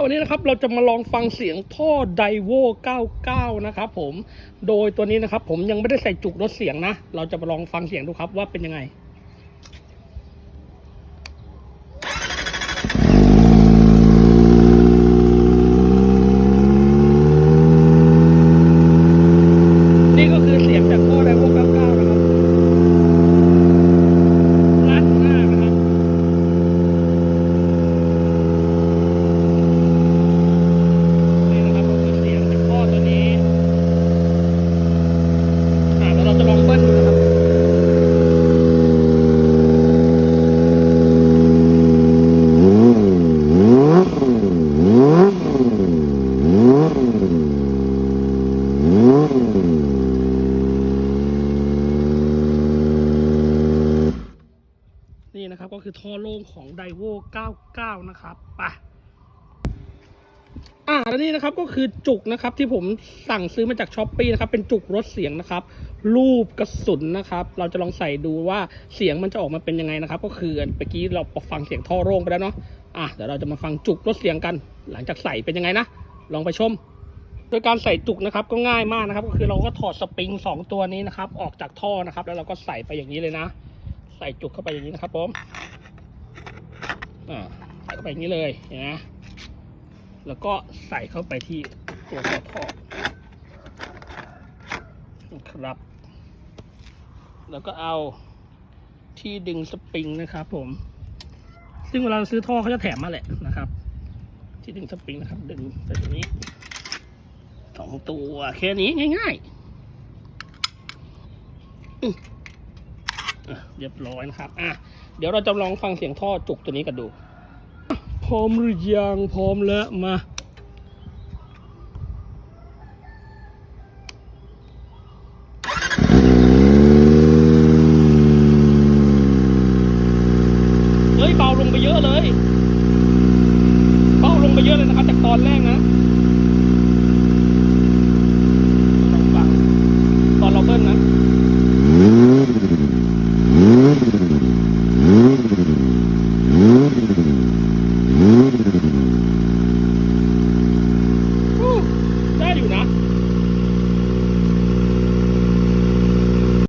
เอาวันนี้นะครับเราจะมาลองฟังเสียงท่อไดโว99 นะครับผมโดยตัวนี้นะครับ ผมยังไม่ได้ใส่จุกลดเสียงนะ เราจะมาลองฟังเสียงดูครับว่าเป็นยังไงนี่ก็คือเสียงจากท่อไดโว99 นะครับลั่นมากนะครับ นี่นะครับก็คือเสียงจากท่อตัวนี้อ่าเดี๋ยวเราจะลองเบิ้ลดูนะครับ นี่นะครับก็คือท่อโล่งของไดโว99 นะครับปะอ่าแล้วนี่นะครับก็คือจุกนะครับที่ผมสั่งซื้อมาจากช้อปปีนะครับเป็นจุกรถเสียงนะครับรูปกระสุนนะครับ เราจะลองใส่ดูว่าเสียงมันจะออกมาเป็นยังไงนะครับ ก็คือเมื่อกี้เราฟังเสียงท่อโล่งไปแล้วเนาะอะเดี๋ยวเราจะมาฟังจุกรถเสียงกัน หลังจากใส่เป็นยังไงนะลองไปชมโดยการใส่จุกนะครับก็ง่ายมากนะครับ ก็คือเราก็ถอดสปริงสองตัวนี้นะครับ ออกจากท่อนะครับ แล้วเราก็ใส่ไปอย่างนี้เลยนะ ใส่จุกเข้าไปอย่างนี้นะครับผมอ่าใส่เข้าไปอย่างนี้เลยเห็นะแล้วก็ใส่เข้าไปที่ตัวหัวท่อนะครับ แล้วก็เอาที่ดึงสปริงนะครับ ผม ซึ่งเวลาซื้อท่อเขาจะแถมมาแหละนะครับ ที่ดึงสปริงนะครับ ดึงไปตรงนี้สองตัวแค่นี้ง่ายๆอะ เรียบร้อยนะครับอะเดี๋ยวเราจะลองฟังเสียงท่อจุกตัวนี้กันดู พร้อมหรือยังพร้อมแล้วมาเฮ้ยเบาลงไปเยอะเลยเบาลงไปเยอะเลยนะครับจากตอนแรกนะ